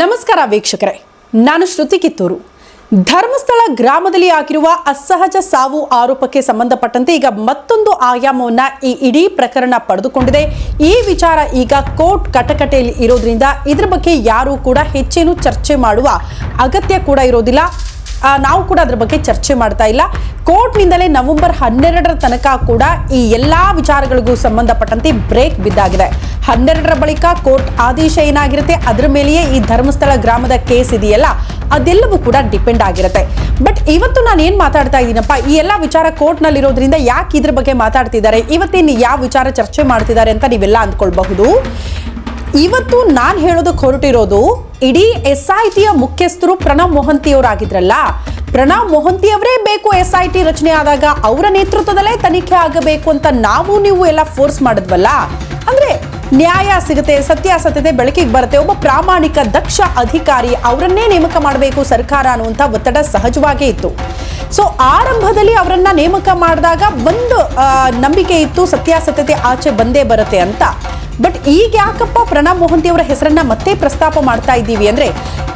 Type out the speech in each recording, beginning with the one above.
ನಮಸ್ಕಾರ ವೀಕ್ಷಕರೇ. ನಾನು ಶ್ರುತಿ ಕಿತ್ತೂರು. ಧರ್ಮಸ್ಥಳ ಗ್ರಾಮದಲ್ಲಿ ಆಗಿರುವ ಅಸಹಜ ಸಾವು ಆರೋಪಕ್ಕೆ ಸಂಬಂಧಪಟ್ಟಂತೆ ಈಗ ಮತ್ತೊಂದು ಆಯಾಮವನ್ನ ಈ ಇಡೀ ಪ್ರಕರಣ ಪಡೆದುಕೊಂಡಿದೆ. ಈ ವಿಚಾರ ಈಗ ಕೋರ್ಟ್ ಕಟಕಟೆಯಲ್ಲಿ ಇರೋದ್ರಿಂದ ಇದ್ರ ಬಗ್ಗೆ ಯಾರೂ ಕೂಡ ಹೆಚ್ಚೇನು ಚರ್ಚೆ ಮಾಡುವ ಅಗತ್ಯ ಕೂಡ ಇರೋದಿಲ್ಲ. ನಾವು ಕೂಡ ಅದ್ರ ಬಗ್ಗೆ ಚರ್ಚೆ ಮಾಡ್ತಾ ಇಲ್ಲ. ಕೋರ್ಟ್ನಿಂದಲೇ ನವೆಂಬರ್ ಹನ್ನೆರಡರ ತನಕ ಕೂಡ ಈ ಎಲ್ಲಾ ವಿಚಾರಗಳಿಗೂ ಸಂಬಂಧಪಟ್ಟಂತೆ ಬ್ರೇಕ್ ಬಿದ್ದಾಗಿದೆ. ಹನ್ನೆರಡರ ಬಳಿಕ ಕೋರ್ಟ್ ಆದೇಶ ಏನಾಗಿರುತ್ತೆ, ಅದರ ಮೇಲೆಯೇ ಈ ಧರ್ಮಸ್ಥಳ ಗ್ರಾಮದ ಕೇಸ್ ಇದೆಯಲ್ಲ, ಅದೆಲ್ಲವೂ ಕೂಡ ಡಿಪೆಂಡ್ ಆಗಿರುತ್ತೆ. ಬಟ್ ಇವತ್ತು ನಾನು ಏನ್ ಮಾತಾಡ್ತಾ ಇದ್ದೀನಪ್ಪ, ಈ ಎಲ್ಲ ವಿಚಾರ ಕೋರ್ಟ್ನಲ್ಲಿ ಇರೋದ್ರಿಂದ ಯಾಕೆ ಇದ್ರ ಬಗ್ಗೆ ಮಾತಾಡ್ತಿದ್ದಾರೆ, ಇವತ್ತೇನು ಯಾವ ವಿಚಾರ ಚರ್ಚೆ ಮಾಡ್ತಿದ್ದಾರೆ ಅಂತ ನೀವೆಲ್ಲ ಅಂದ್ಕೊಳ್ಬಹುದು. ಇವತ್ತು ನಾನು ಹೇಳೋದಕ್ಕೆ ಹೊರಟಿರೋದು ಇಡೀ ಎಸ್ ಐ ಟಿಯ ಮುಖ್ಯಸ್ಥರು ಪ್ರಣವ್ ಮೊಹಂತಿ ಅವರಾಗಿದ್ರಲ್ಲ ಪ್ರಣವ್ ಮೊಹಂತಿ ಅವರೇ ಬೇಕು ಎಸ್ ಐ ಟಿ ರಚನೆ ಆದಾಗ ಅವರ ನೇತೃತ್ವದಲ್ಲೇ ತನಿಖೆ ಆಗಬೇಕು ಅಂತ ನಾವು ನೀವು ಎಲ್ಲ ಫೋರ್ಸ್ ಮಾಡಿದ್ವಲ್ಲ. ಅಂದ್ರೆ ನ್ಯಾಯ ಸಿಗುತ್ತೆ, ಸತ್ಯಾಸತ್ಯತೆ ಬೆಳಕಿಗೆ ಬರುತ್ತೆ. ಒಬ್ಬ ಪ್ರಾಮಾಣಿಕ, ದಕ್ಷ ಅಧಿಕಾರಿ ಅವರನ್ನೇ ನೇಮಕ ಮಾಡಬೇಕು ಸರ್ಕಾರ ಅನ್ನುವಂಥ ಒತ್ತಡ ಸಹಜವಾಗೇ ಇತ್ತು. ಸೊ ಆರಂಭದಲ್ಲಿ ಅವರನ್ನ ನೇಮಕ ಮಾಡಿದಾಗ ಒಂದು ನಂಬಿಕೆ ಇತ್ತು, ಸತ್ಯಾಸತ್ಯತೆ ಆಚೆ ಬಂದೇ ಬರುತ್ತೆ ಅಂತ. ಬಟ್ ಈಗ ಯಾಕಪ್ಪ ಪ್ರಣಬ್ ಮೊಹಂತಿ ಅವರ ಹೆಸರನ್ನ ಮತ್ತೆ ಪ್ರಸ್ತಾಪ ಮಾಡ್ತಾ ಇದ್ದೀವಿ ಅಂದ್ರೆ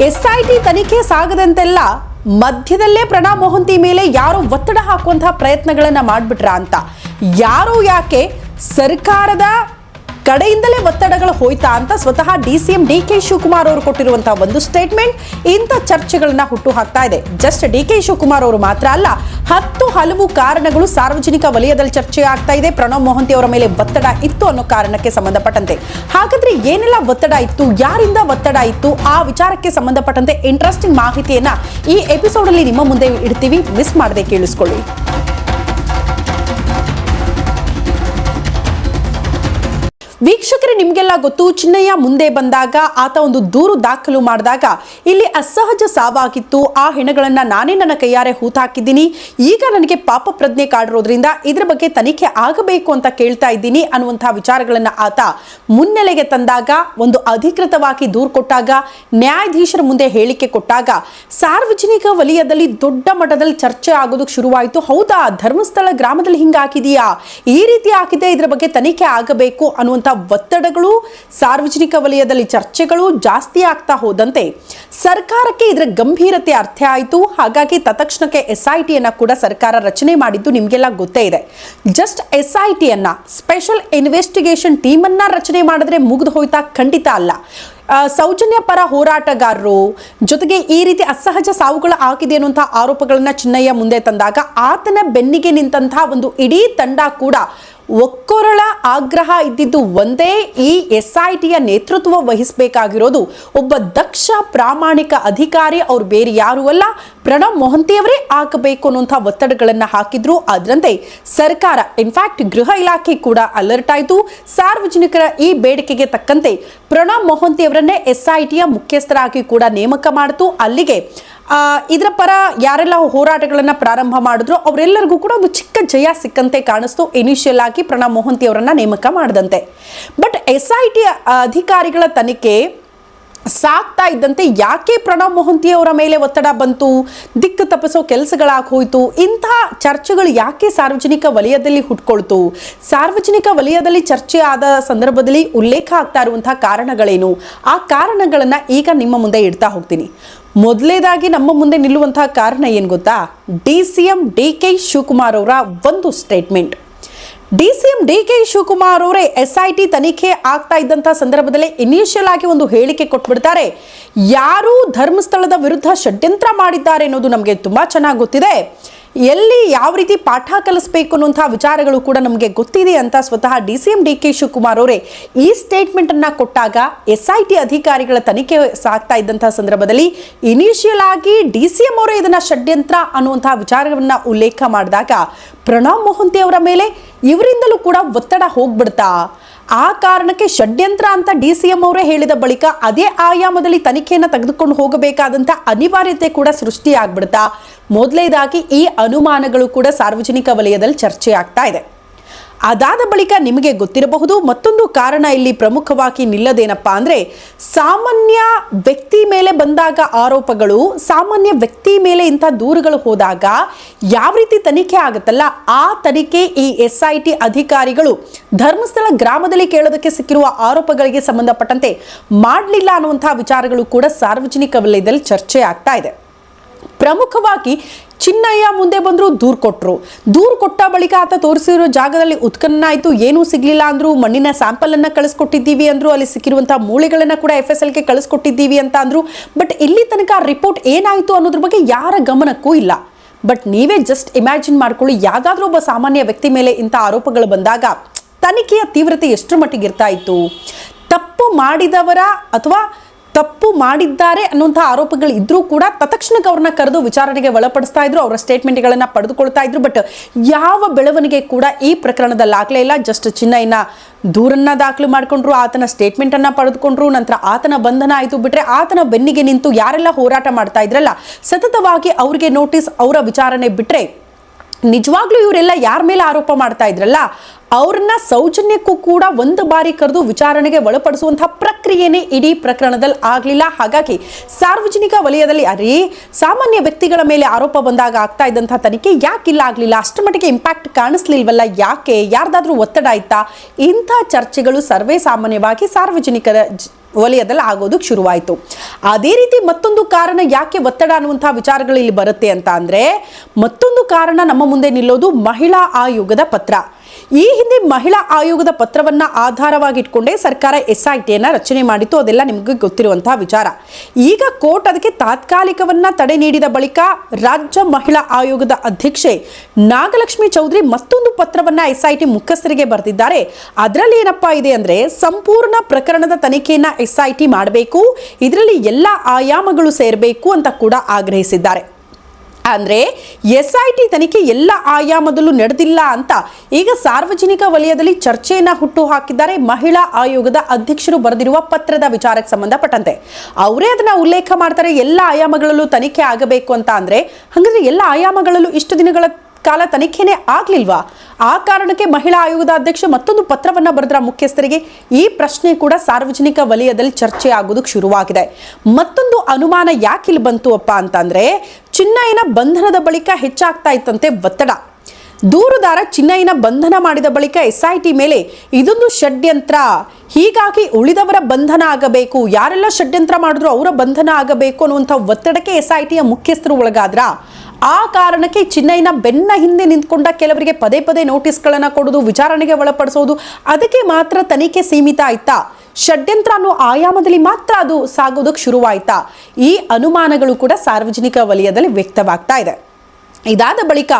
ಎಸ್ ಐ ಟಿ ತನಿಖೆ ಸಾಗದಂತೆಲ್ಲ ಮಧ್ಯದಲ್ಲೇ ಪ್ರಣಬ್ ಮೊಹಂತಿ ಮೇಲೆ ಯಾರು ಒತ್ತಡ ಹಾಕುವಂತಹ ಪ್ರಯತ್ನಗಳನ್ನ ಮಾಡ್ಬಿಟ್ರ ಅಂತ. ಯಾರು ಯಾಕೆ ಸರ್ಕಾರದ ಕಡೆಯಿಂದಲೇ ಒತ್ತಡಗಳು ಹೋಯ್ತಾ ಅಂತ ಸ್ವತಃ ಡಿಸಿಎಂ ಡಿ ಕೆ ಶಿವಕುಮಾರ್ ಅವರು ಕೊಟ್ಟಿರುವಂತಹ ಒಂದು ಸ್ಟೇಟ್ಮೆಂಟ್ ಇಂಥ ಚರ್ಚೆಗಳನ್ನ ಹುಟ್ಟು ಹಾಕ್ತಾ ಇದೆ. ಜಸ್ಟ್ ಡಿ ಕೆ ಶಿವಕುಮಾರ್ ಅವರು ಮಾತ್ರ ಅಲ್ಲ, ಹತ್ತು ಹಲವು ಕಾರಣಗಳು ಸಾರ್ವಜನಿಕ ವಲಯದಲ್ಲಿ ಚರ್ಚೆ ಆಗ್ತಾ ಇದೆ. ಪ್ರಣವ್ ಮೋಹಂತಿ ಅವರ ಮೇಲೆ ಒತ್ತಡ ಇತ್ತು ಅನ್ನೋ ಕಾರಣಕ್ಕೆ ಸಂಬಂಧಪಟ್ಟಂತೆ. ಹಾಗಾದ್ರೆ ಏನೆಲ್ಲ ಒತ್ತಡ ಇತ್ತು? ಯಾರಿಂದ ಒತ್ತಡ ಇತ್ತು? ಆ ವಿಚಾರಕ್ಕೆ ಸಂಬಂಧಪಟ್ಟಂತೆ ಇಂಟ್ರೆಸ್ಟಿಂಗ್ ಮಾಹಿತಿಯನ್ನ ಈ ಎಪಿಸೋಡ್ ಅಲ್ಲಿ ನಿಮ್ಮ ಮುಂದೆ ಇಡ್ತೀವಿ. ಮಿಸ್ ಮಾಡದೆ ಕೇಳಿಸ್ಕೊಳ್ಳಿ. ವೀಕ್ಷಕರೇ, ನಿಮಗೆಲ್ಲ ಗೊತ್ತು, ಚಿನ್ನಯ್ಯ ಮುಂದೆ ಬಂದಾಗ ಆತ ಒಂದು ದೂರು ದಾಖಲು ಮಾಡಿದಾಗ ಇಲ್ಲಿ ಅಸಹಜ ಸಾವಾಗಿತ್ತು. ಆ ಹೆಣಗಳನ್ನು ನಾನೇ ನನ್ನ ಕೈಯಾರೆ ಹೂತಾಕಿದ್ದೀನಿ. ಈಗ ನನಗೆ ಪಾಪ ಪ್ರಜ್ಞೆ ಕಾಡಿರೋದ್ರಿಂದ ಇದರ ಬಗ್ಗೆ ತನಿಖೆ ಆಗಬೇಕು ಅಂತ ಕೇಳ್ತಾ ಇದ್ದೀನಿ ಅನ್ನುವಂತಹ ವಿಚಾರಗಳನ್ನು ಆತ ಮುನ್ನೆಲೆಗೆ ತಂದಾಗ, ಒಂದು ಅಧಿಕೃತವಾಗಿ ದೂರು ಕೊಟ್ಟಾಗ, ನ್ಯಾಯಾಧೀಶರ ಮುಂದೆ ಹೇಳಿಕೆ ಕೊಟ್ಟಾಗ ಸಾರ್ವಜನಿಕ ವಲಯದಲ್ಲಿ ದೊಡ್ಡ ಮಟ್ಟದಲ್ಲಿ ಚರ್ಚೆ ಆಗೋದಕ್ಕೆ ಶುರುವಾಯಿತು. ಹೌದಾ, ಧರ್ಮಸ್ಥಳ ಗ್ರಾಮದಲ್ಲಿ ಹಿಂಗಾಗಿದೆಯಾ ಈ ರೀತಿ ಹಾಕಿದೆ ಇದರ ಬಗ್ಗೆ ತನಿಖೆ ಆಗಬೇಕು ಅನ್ನುವಂಥ ಒತ್ತಡಗಳು, ಸಾರ್ವಜನಿಕ ವಲಯದಲ್ಲಿ ಚರ್ಚೆಗಳು ಜಾಸ್ತಿ ಆಗ್ತಾ ಹೋದಂತೆ ಸರ್ಕಾರಕ್ಕೆ ಇದರ ಗಂಭೀರತೆ ಅರ್ಥ ಆಯಿತು. ಹಾಗಾಗಿ ತತ್ಕ್ಷಣಕ್ಕೆ ಎಸ್ ಐ ಟಿಯನ್ನು ಕೂಡ ಸರ್ಕಾರ ರಚನೆ ಮಾಡಿದ್ದು ನಿಮಗೆಲ್ಲ ಗೊತ್ತೇ ಇದೆ. ಜಸ್ಟ್ ಎಸ್ ಐ ಟಿಯನ್ನು ಸ್ಪೆಷಲ್ ಇನ್ವೆಸ್ಟಿಗೇಷನ್ ಟೀಮನ್ನು ರಚನೆ ಮಾಡಿದ್ರೆ ಮುಗಿದು ಹೋಯ್ತಾ ಖಂಡಿತ ಅಲ್ಲ. ಸೌಜನ್ಯ ಪರ ಹೋರಾಟಗಾರರು ಜೊತೆಗೆ ಈ ರೀತಿ ಅಸಹಜ ಸಾವುಗಳು ಆಗಿದೆ ಅನ್ನುವಂಥ ಆರೋಪಗಳನ್ನು ಚಿನ್ನಯ್ಯ ಮುಂದೆ ತಂದಾಗ ಆತನ ಬೆನ್ನಿಗೆ ನಿಂತಹ ಒಂದು ಇಡೀ ತಂಡ ಕೂಡ ಒಕ್ಕೊರಳ ಆಗ್ರಹ ಇದ್ದಿದ್ದು ಒಂದೇ ಈ ಎಸ್ ಐ ಟಿಯ ನೇತೃತ್ವ ವಹಿಸಬೇಕಾಗಿರೋದು. ಒಬ್ಬ ದಕ್ಷ ಪ್ರಾಮಾಣಿಕ ಅಧಿಕಾರಿ ಅವ್ರು ಬೇರೆ ಯಾರು ಅಲ್ಲ. ಪ್ರಣವ್ ಮೊಹಂತಿಯವರೇ ಆಗಬೇಕು ಅನ್ನುವಂಥ ಒತ್ತಡಗಳನ್ನು ಹಾಕಿದ್ರು. ಅದರಂತೆ ಸರ್ಕಾರ ಇನ್ಫ್ಯಾಕ್ಟ್ ಗೃಹ ಇಲಾಖೆ ಕೂಡ ಅಲರ್ಟ್ ಆಯಿತು. ಸಾರ್ವಜನಿಕರ ಈ ಬೇಡಿಕೆಗೆ ತಕ್ಕಂತೆ ಪ್ರಣವ್ ಮೊಹಂತಿಯವರನ್ನೇ ಎಸ್ ಐ ಟಿಯ ಮುಖ್ಯಸ್ಥರಾಗಿ ಕೂಡ ನೇಮಕ ಮಾಡಿತು. ಅಲ್ಲಿಗೆ ಇದರ ಪರ ಯಾರೆಲ್ಲ ಹೋರಾಟಗಳನ್ನು ಪ್ರಾರಂಭ ಮಾಡಿದ್ರು ಅವರೆಲ್ಲರಿಗೂ ಕೂಡ ಒಂದು ಚಿಕ್ಕ ಜಯ ಸಿಕ್ಕಂತೆ ಕಾಣಿಸ್ತು. ಇನಿಷಿಯಲ್ ಆಗಿ ಪ್ರಣಬ್ ಮೋಹಂತಿ ಅವರನ್ನು ನೇಮಕ ಮಾಡಿದಂತೆ. ಬಟ್ ಎಸ್ ಐ ಟಿ ಅಧಿಕಾರಿಗಳ ತನಿಖೆ ಸಾಕ್ತಾ ಇದ್ದಂತೆ ಯಾಕೆ ಪ್ರಣವ್ ಮೊಹಂತಿ ಅವರ ಮೇಲೆ ಒತ್ತಡ ಬಂತು? ದಿಕ್ಕು ತಪ್ಪಿಸೋ ಕೆಲಸಗಳಾಗಿ ಹೋಯಿತು. ಇಂತಹ ಚರ್ಚೆಗಳು ಯಾಕೆ ಸಾರ್ವಜನಿಕ ವಲಯದಲ್ಲಿ ಹುಟ್ಕೊಳ್ತು? ಸಾರ್ವಜನಿಕ ವಲಯದಲ್ಲಿ ಚರ್ಚೆ ಆದ ಸಂದರ್ಭದಲ್ಲಿ ಉಲ್ಲೇಖ ಆಗ್ತಾ ಇರುವಂತಹ ಕಾರಣಗಳೇನು? ಆ ಕಾರಣಗಳನ್ನ ಈಗ ನಿಮ್ಮ ಮುಂದೆ ಇಡ್ತಾ ಹೋಗ್ತೀನಿ. ಮೊದಲೇದಾಗಿ ನಮ್ಮ ಮುಂದೆ ನಿಲ್ಲುವಂತಹ ಕಾರಣ ಏನು ಗೊತ್ತಾ? D C M D K Shivakumar ಅವರ ಒಂದು statement. D C M D K Shivakumar ಅವರೇ ಎಸ್ ಐ ಟಿ ತನಿಖೆ ಆಗ್ತಾ ಇದ್ದಂತಹ ಸಂದರ್ಭದಲ್ಲೇ ಇನಿಷಿಯಲ್ ಆಗಿ ಒಂದು ಹೇಳಿಕೆ ಕೊಟ್ಬಿಡ್ತಾರೆ. ಯಾರು ಧರ್ಮಸ್ಥಳದ ವಿರುದ್ಧ ಷಡ್ಯಂತ್ರ ಮಾಡಿದ್ದಾರೆ ಅನ್ನೋದು ನಮಗೆ ತುಂಬಾ ಚೆನ್ನಾಗಿ ಗೊತ್ತಿದೆ. ಎಲ್ಲಿ ಯಾವ ರೀತಿ ಪಾಠ ಕಲಿಸ್ಬೇಕು ಅನ್ನುವಂಥ ವಿಚಾರಗಳು ಕೂಡ ನಮಗೆ ಗೊತ್ತಿದೆ ಅಂತ ಸ್ವತಃ D C M D K Shivakumar ಅವರೇ ಈ ಸ್ಟೇಟ್ಮೆಂಟ್ ಅನ್ನ ಕೊಟ್ಟಾಗ ಎಸ್ ಐ ಟಿ ಅಧಿಕಾರಿಗಳ ತನಿಖೆ ಸಾಗ್ತಾ ಇದ್ದಂತಹ ಸಂದರ್ಭದಲ್ಲಿ ಇನಿಷಿಯಲ್ ಆಗಿ ಡಿ ಸಿ ಎಂ ಅವರೇ ಇದನ್ನ ಷಡ್ಯಂತ್ರ ಅನ್ನುವಂತಹ ವಿಚಾರವನ್ನು ಉಲ್ಲೇಖ ಮಾಡಿದಾಗ ಪ್ರಣವ್ ಮೊಹಂತಿ ಅವರ ಮೇಲೆ ಇವರಿಂದಲೂ ಕೂಡ ಒತ್ತಡ ಹೋಗ್ಬಿಡ್ತಾ ಆ ಕಾರಣಕ್ಕೆ ಷಡ್ಯಂತ್ರ ಅಂತ ಡಿ ಸಿ ಎಂ ಅವರೇ ಹೇಳಿದ ಬಳಿಕ ಅದೇ ಆಯಾಮದಲ್ಲಿ ತನಿಖೆಯನ್ನು ತೆಗೆದುಕೊಂಡು ಹೋಗಬೇಕಾದಂಥ ಅನಿವಾರ್ಯತೆ ಕೂಡ ಸೃಷ್ಟಿಯಾಗ್ಬಿಡ್ತಾ, ಮೊದಲೇದಾಗಿ ಈ ಅನುಮಾನಗಳು ಕೂಡ ಸಾರ್ವಜನಿಕ ವಲಯದಲ್ಲಿ ಚರ್ಚೆ ಆಗ್ತಾ ಇದೆ. ಅದಾದ ಬಳಿಕ ನಿಮಗೆ ಗೊತ್ತಿರಬಹುದು, ಮತ್ತೊಂದು ಕಾರಣ ಇಲ್ಲಿ ಪ್ರಮುಖವಾಗಿ ನಿಲ್ಲದೇನಪ್ಪ ಅಂದರೆ, ಸಾಮಾನ್ಯ ವ್ಯಕ್ತಿ ಮೇಲೆ ಬಂದಾಗ ಆರೋಪಗಳು, ಸಾಮಾನ್ಯ ವ್ಯಕ್ತಿ ಮೇಲೆ ಇಂಥ ದೂರುಗಳು ಹೋದಾಗ ಯಾವ ರೀತಿ ತನಿಖೆ ಆಗುತ್ತಲ್ಲ, ಆ ತನಿಖೆ ಈ ಎಸ್ ಐ ಟಿ ಅಧಿಕಾರಿಗಳು ಧರ್ಮಸ್ಥಳ ಗ್ರಾಮದಲ್ಲಿ ಕೇಳೋದಕ್ಕೆ ಸಿಕ್ಕಿರುವ ಆರೋಪಗಳಿಗೆ ಸಂಬಂಧಪಟ್ಟಂತೆ ಮಾಡಲಿಲ್ಲ ಅನ್ನುವಂಥ ವಿಚಾರಗಳು ಕೂಡ ಸಾರ್ವಜನಿಕ ವಲಯದಲ್ಲಿ ಚರ್ಚೆ ಆಗ್ತಾ ಇದೆ. ಪ್ರಮುಖವಾಗಿ ಚಿನ್ನಯ್ಯ ಮುಂದೆ ಬಂದರು ದೂರು ಕೊಟ್ಟರು ದೂರು ಕೊಟ್ಟ ಬಳಿಕ ಆತ ತೋರಿಸಿರೋ ಜಾಗದಲ್ಲಿ ಉತ್ಖನನ ಆಯಿತು, ಏನೂ ಸಿಗಲಿಲ್ಲ ಅಂದ್ರು, ಮಣ್ಣಿನ ಸ್ಯಾಂಪಲನ್ನು ಕಳಿಸ್ಕೊಟ್ಟಿದ್ದೀವಿ ಅಂದ್ರು, ಅಲ್ಲಿ ಸಿಕ್ಕಿರುವಂಥ ಮೂಳೆಗಳನ್ನು ಕೂಡ ಎಫ್ ಎಸ್ ಎಲ್ಗೆ ಕಳಿಸ್ಕೊಟ್ಟಿದ್ದೀವಿ ಅಂತ ಅಂದ್ರು. ಬಟ್ ಇಲ್ಲಿ ತನಕ ರಿಪೋರ್ಟ್ ಏನಾಯಿತು ಅನ್ನೋದ್ರ ಬಗ್ಗೆ ಯಾರ ಗಮನಕ್ಕೂ ಇಲ್ಲ. ಬಟ್ ನೀವೇ ಜಸ್ಟ್ ಇಮ್ಯಾಜಿನ್ ಮಾಡ್ಕೊಳ್ಳಿ, ಯಾವುದಾದ್ರೂ ಒಬ್ಬ ಸಾಮಾನ್ಯ ವ್ಯಕ್ತಿ ಮೇಲೆ ಇಂಥ ಆರೋಪಗಳು ಬಂದಾಗ ತನಿಖೆಯ ತೀವ್ರತೆ ಎಷ್ಟರ ಮಟ್ಟಿಗೆ ಇರ್ತಾ ಇತ್ತು? ತಪ್ಪು ಮಾಡಿದವರ ಅಥವಾ ತಪ್ಪು ಮಾಡಿದ್ದಾರೆ ಅನ್ನುವಂಥ ಆರೋಪಗಳು ಇದ್ರೂ ಕೂಡ ತತ್ಕ್ಷಣಕ್ಕೆ ಅವ್ರನ್ನ ಕರೆದು ವಿಚಾರಣೆಗೆ ಒಳಪಡಿಸ್ತಾ ಇದ್ರು, ಅವರ ಸ್ಟೇಟ್ಮೆಂಟ್ಗಳನ್ನು ಪಡೆದುಕೊಳ್ತಾ ಇದ್ರು. ಬಟ್ ಯಾವ ಬೆಳವಣಿಗೆ ಕೂಡ ಈ ಪ್ರಕರಣದಲ್ಲಿ ಆಗಲೇ ಇಲ್ಲ. ಜಸ್ಟ್ ಚಿನ್ನಯ್ಯನ ದೂರನ್ನ ದಾಖಲು ಮಾಡಿಕೊಂಡ್ರು, ಆತನ ಸ್ಟೇಟ್ಮೆಂಟನ್ನು ಪಡೆದುಕೊಂಡ್ರು, ನಂತರ ಆತನ ಬಂಧನ ಆಯಿತು ಬಿಟ್ರೆ ಆತನ ಬೆನ್ನಿಗೆ ನಿಂತು ಯಾರೆಲ್ಲ ಹೋರಾಟ ಮಾಡ್ತಾ ಇದ್ರಲ್ಲ, ಸತತವಾಗಿ ಅವ್ರಿಗೆ ನೋಟಿಸ್ ಅವರ ವಿಚಾರಣೆ ಬಿಟ್ರೆ ನಿಜವಾಗ್ಲೂ ಇವರೆಲ್ಲ ಯಾರ ಮೇಲೆ ಆರೋಪ ಮಾಡ್ತಾ ಇದ್ರಲ್ಲ ಅವ್ರನ್ನ ಸೌಜನ್ಯಕ್ಕೂ ಕೂಡ ಒಂದು ಬಾರಿ ಕರೆದು ವಿಚಾರಣೆಗೆ ಒಳಪಡಿಸುವಂತಹ ಪ್ರಕ್ರಿಯೆನೇ ಇಡೀ ಪ್ರಕರಣದಲ್ಲಿ ಆಗಲಿಲ್ಲ. ಹಾಗಾಗಿ ಸಾರ್ವಜನಿಕ ವಲಯದಲ್ಲಿ ಅರಿ, ಸಾಮಾನ್ಯ ವ್ಯಕ್ತಿಗಳ ಮೇಲೆ ಆರೋಪ ಬಂದಾಗ ಆಗ್ತಾ ಇದ್ದಂತಹ ತನಿಖೆ ಯಾಕಿಲ್ಲ, ಆಗಲಿಲ್ಲ, ಅಷ್ಟು ಮಟ್ಟಿಗೆ ಇಂಪ್ಯಾಕ್ಟ್ ಕಾಣಿಸ್ಲಿಲ್ವಲ್ಲ, ಯಾಕೆ, ಯಾರ್ದಾದ್ರೂ ಒತ್ತಡ ಆಯ್ತಾ? ಇಂಥ ಚರ್ಚೆಗಳು ಸರ್ವೇ ಸಾಮಾನ್ಯವಾಗಿ ಸಾರ್ವಜನಿಕರ ವಲಯದಲ್ಲಿ ಆಗೋದಕ್ಕೆ ಶುರುವಾಯಿತು. ಅದೇ ರೀತಿ ಮತ್ತೊಂದು ಕಾರಣ ಯಾಕೆ ಒತ್ತಡ ಅನ್ನುವಂಥ ವಿಚಾರಗಳು ಇಲ್ಲಿ ಬರುತ್ತೆ ಅಂತ ಅಂದರೆ, ಮತ್ತೊಂದು ಕಾರಣ ನಮ್ಮ ಮುಂದೆ ನಿಲ್ಲೋದು ಮಹಿಳಾ ಆಯೋಗದ ಪತ್ರ. ಈ ಹಿಂದೆ ಮಹಿಳಾ ಆಯೋಗದ ಪತ್ರವನ್ನ ಆಧಾರವಾಗಿ ಇಟ್ಕೊಂಡೇ ಸರ್ಕಾರ ಎಸ್ ಐ ಟಿಯನ್ನು ರಚನೆ ಮಾಡಿತ್ತು. ಅದೆಲ್ಲ ನಿಮಗೆ ಗೊತ್ತಿರುವಂತಹ ವಿಚಾರ. ಈಗ ಕೋರ್ಟ್ ಅದಕ್ಕೆ ತಾತ್ಕಾಲಿಕವನ್ನ ತಡೆ ನೀಡಿದ ಬಳಿಕ ರಾಜ್ಯ ಮಹಿಳಾ ಆಯೋಗದ ಅಧ್ಯಕ್ಷೆ ನಾಗಲಕ್ಷ್ಮಿ ಚೌಧರಿ ಮತ್ತೊಂದು ಪತ್ರವನ್ನ ಎಸ್ ಐ ಟಿ ಮುಖ್ಯಸ್ಥರಿಗೆ ಬರೆದಿದ್ದಾರೆ. ಅದರಲ್ಲಿ ಏನಪ್ಪಾ ಇದೆ ಅಂದ್ರೆ ಸಂಪೂರ್ಣ ಪ್ರಕರಣದ ತನಿಖೆಯನ್ನ ಎಸ್ ಐ ಟಿ ಮಾಡಬೇಕು. ಇದರಲ್ಲಿ ಎಲ್ಲ ಆಯಾಮಗಳು ಸೇರಬೇಕು ಅಂತ ಕೂಡ ಆಗ್ರಹಿಸಿದ್ದಾರೆ. ಅಂದ್ರೆ ಎಸ್ ಐ ಟಿ ತನಿಖೆ ಎಲ್ಲ ಆಯಾಮದಲ್ಲೂ ನಡೆದಿಲ್ಲ ಅಂತ ಈಗ ಸಾರ್ವಜನಿಕ ವಲಯದಲ್ಲಿ ಚರ್ಚೆಯನ್ನ ಹುಟ್ಟು ಹಾಕಿದ್ದಾರೆ ಮಹಿಳಾ ಆಯೋಗದ ಅಧ್ಯಕ್ಷರು ಬರೆದಿರುವ ಪತ್ರದ ವಿಚಾರಕ್ಕೆ ಸಂಬಂಧಪಟ್ಟಂತೆ. ಅವರೇ ಅದನ್ನ ಉಲ್ಲೇಖ ಮಾಡ್ತಾರೆ, ಎಲ್ಲ ಆಯಾಮಗಳಲ್ಲೂ ತನಿಖೆ ಆಗಬೇಕು ಅಂತ ಅಂದರೆ, ಹಾಗಾದ್ರೆ ಎಲ್ಲ ಆಯಾಮಗಳಲ್ಲೂ ಇಷ್ಟು ದಿನಗಳ ಕಾಲ ತನಿಖೆನೇ ಆಗ್ಲಿಲ್ವಾ? ಆ ಕಾರಣಕ್ಕೆ ಮಹಿಳಾ ಆಯೋಗದ ಅಧ್ಯಕ್ಷ ಮತ್ತೊಂದು ಪತ್ರವನ್ನ ಬರೆದ್ರ ಮುಖ್ಯಸ್ಥರಿಗೆ ಈ ಪ್ರಶ್ನೆ ಕೂಡ ಸಾರ್ವಜನಿಕ ವಲಯದಲ್ಲಿ ಚರ್ಚೆ ಆಗೋದಕ್ಕೆ ಶುರುವಾಗಿದೆ. ಮತ್ತೊಂದು ಅನುಮಾನ ಯಾಕೆ ಇಲ್ಲಿ ಬಂತು ಅಪ್ಪ ಅಂತಂದ್ರೆ, ಚಿನ್ನಯ್ಯನ ಬಂಧನದ ಬಳಿಕ ಹೆಚ್ಚಾಗ್ತಾ ಇತ್ತಂತೆ ಒತ್ತಡ. ದೂರುದಾರ ಚಿನ್ನಯ್ಯನ ಬಂಧನ ಮಾಡಿದ ಬಳಿಕ ಎಸ್ ಐ ಟಿ ಮೇಲೆ ಇದೊಂದು ಷಡ್ಯಂತ್ರ. ಹೀಗಾಗಿ ಉಳಿದವರ ಬಂಧನ ಆಗಬೇಕು, ಯಾರೆಲ್ಲ ಷಡ್ಯಂತ್ರ ಮಾಡಿದ್ರು ಅವರ ಬಂಧನ ಆಗಬೇಕು ಅನ್ನುವಂಥ ಒತ್ತಡಕ್ಕೆ ಎಸ್ ಐ ಟಿಯ ಮುಖ್ಯಸ್ಥರು ಒಳಗಾದ್ರ? ಆ ಕಾರಣಕ್ಕೆ ಚಿನ್ನಯ್ಯನ ಬೆನ್ನ ಹಿಂದೆ ನಿಂತ್ಕೊಂಡ ಕೆಲವರಿಗೆ ಪದೇ ಪದೇ ನೋಟಿಸ್ಗಳನ್ನು ಕೊಡೋದು ವಿಚಾರಣೆಗೆ ಒಳಪಡಿಸೋದು, ಅದಕ್ಕೆ ಮಾತ್ರ ತನಿಖೆ ಸೀಮಿತ ಆಯ್ತಾ? ಷಡ್ಯಂತ್ರ ಅನ್ನೋ ಆಯಾಮದಲ್ಲಿ ಮಾತ್ರ ಅದು ಸಾಗೋದಕ್ಕೆ ಶುರುವಾಯ್ತಾ? ಈ ಅನುಮಾನಗಳು ಕೂಡ ಸಾರ್ವಜನಿಕ ವಲಯದಲ್ಲಿ ವ್ಯಕ್ತವಾಗ್ತಾ ಇದೆ. ಇದಾದ ಬಳಿಕ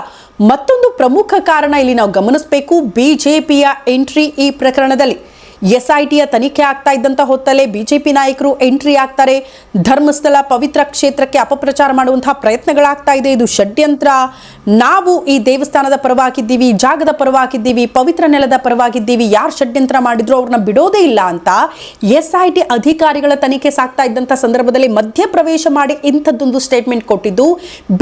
ಮತ್ತೊಂದು ಪ್ರಮುಖ ಕಾರಣ ಇಲ್ಲಿ ನಾವು ಗಮನಿಸಬೇಕು. ಬಿಜೆಪಿಯ ಎಂಟ್ರಿ ಈ ಪ್ರಕರಣದಲ್ಲಿ. ಎಸ್ ಐ ಟಿಯ ತನಿಖೆ ಆಗ್ತಾ ಇದ್ದಂಥ ಹೊತ್ತಲ್ಲೇ ಬಿಜೆಪಿ ನಾಯಕರು ಎಂಟ್ರಿ ಆಗ್ತಾರೆ. ಧರ್ಮಸ್ಥಳ ಪವಿತ್ರ ಕ್ಷೇತ್ರಕ್ಕೆ ಅಪಪ್ರಚಾರ ಮಾಡುವಂತಹ ಪ್ರಯತ್ನಗಳಾಗ್ತಾ ಇದೆ. ಇದು ಷಡ್ಯಂತ್ರ. ನಾವು ಈ ದೇವಸ್ಥಾನದ ಪರವಾಗಿದ್ದೀವಿ, ಜಾಗದ ಪರವಾಗಿದ್ದೀವಿ, ಪವಿತ್ರ ನೆಲದ ಪರವಾಗಿದ್ದೀವಿ. ಯಾರು ಷಡ್ಯಂತ್ರ ಮಾಡಿದ್ರು ಅವ್ರನ್ನ ಬಿಡೋದೇ ಇಲ್ಲ ಅಂತ ಎಸ್ ಐ ಟಿ ಅಧಿಕಾರಿಗಳ ತನಿಖೆ ಸಾಗ್ತಾ ಇದ್ದಂಥ ಸಂದರ್ಭದಲ್ಲಿ ಮಧ್ಯಪ್ರವೇಶ ಮಾಡಿ ಇಂಥದ್ದೊಂದು ಸ್ಟೇಟ್ಮೆಂಟ್ ಕೊಟ್ಟಿದ್ದು,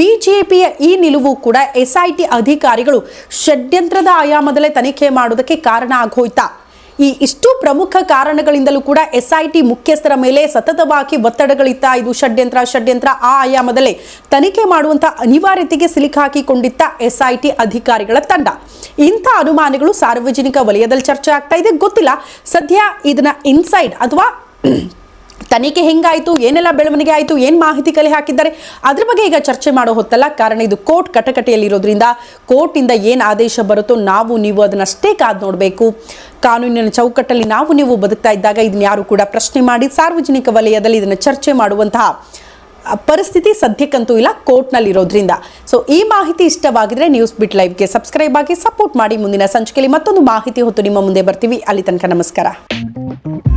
ಬಿಜೆಪಿಯ ಈ ನಿಲುವು ಕೂಡ ಎಸ್ ಐ ಟಿ ಅಧಿಕಾರಿಗಳು ಷಡ್ಯಂತ್ರದ ಆಯಾಮದಲ್ಲೇ ತನಿಖೆ ಮಾಡೋದಕ್ಕೆ ಕಾರಣ ಆಗೋಯ್ತಾ? ಈ ಇಷ್ಟು ಪ್ರಮುಖ ಕಾರಣಗಳಿಂದಲೂ ಕೂಡ ಎಸ್ ಐ ಟಿ ಮುಖ್ಯಸ್ಥರ ಮೇಲೆ ಸತತವಾಗಿ ಒತ್ತಡಗಳಿತ್ತ. ಇದು ಷಡ್ಯಂತ್ರ ಷಡ್ಯಂತ್ರ. ಆ ಆಯಾಮದಲ್ಲೇ ತನಿಖೆ ಮಾಡುವಂಥ ಅನಿವಾರ್ಯತೆಗೆ ಸಿಲುಕಾಕಿಕೊಂಡಿತ್ತ ಎಸ್ ಐ ಟಿ ಅಧಿಕಾರಿಗಳ ತಂಡ. ಇಂಥ ಅನುಮಾನಗಳು ಸಾರ್ವಜನಿಕ ವಲಯದಲ್ಲಿ ಚರ್ಚೆ ಆಗ್ತಾ ಇದೆ. ಗೊತ್ತಿಲ್ಲ. ಸದ್ಯ ಇದನ್ನ ಇನ್ಸೈಡ್ ಅಥವಾ ತನಿಖೆ ಹೆಂಗಾಯಿತು, ಏನೆಲ್ಲ ಬೆಳವಣಿಗೆ ಆಯಿತು, ಏನು ಮಾಹಿತಿ ಕಲೆ ಹಾಕಿದ್ದಾರೆ, ಅದ್ರ ಬಗ್ಗೆ ಈಗ ಚರ್ಚೆ ಮಾಡೋ ಹೊತ್ತಲ್ಲ. ಕಾರಣ ಇದು ಕೋರ್ಟ್ ಕಟಕಟೆಯಲ್ಲಿರೋದ್ರಿಂದ ಕೋರ್ಟಿಂದ ಏನು ಆದೇಶ ಬರುತ್ತೋ ನಾವು ನೀವು ಅದನ್ನಷ್ಟೇ ಕಾದು ನೋಡಬೇಕು. ಕಾನೂನಿನ ಚೌಕಟ್ಟಲ್ಲಿ ನಾವು ನೀವು ಬದುಕ್ತಾ ಇದ್ದಾಗ ಇದನ್ನ ಯಾರು ಕೂಡ ಪ್ರಶ್ನೆ ಮಾಡಿ ಸಾರ್ವಜನಿಕ ವಲಯದಲ್ಲಿ ಇದನ್ನು ಚರ್ಚೆ ಮಾಡುವಂತಹ ಪರಿಸ್ಥಿತಿ ಸದ್ಯಕ್ಕಂತೂ ಇಲ್ಲ, ಕೋರ್ಟ್ನಲ್ಲಿರೋದ್ರಿಂದ. ಸೊ ಈ ಮಾಹಿತಿ ಇಷ್ಟವಾಗಿದ್ರೆ ನ್ಯೂಸ್ ಬಿಟ್ ಲೈವ್ಗೆ ಸಬ್ಸ್ಕ್ರೈಬ್ ಆಗಿ ಸಪೋರ್ಟ್ ಮಾಡಿ. ಮುಂದಿನ ಸಂಚಿಕೆಯಲ್ಲಿ ಮತ್ತೊಂದು ಮಾಹಿತಿ ಹೊತ್ತು ನಿಮ್ಮ ಮುಂದೆ ಬರ್ತೀವಿ. ಅಲ್ಲಿ ತನಕ ನಮಸ್ಕಾರ.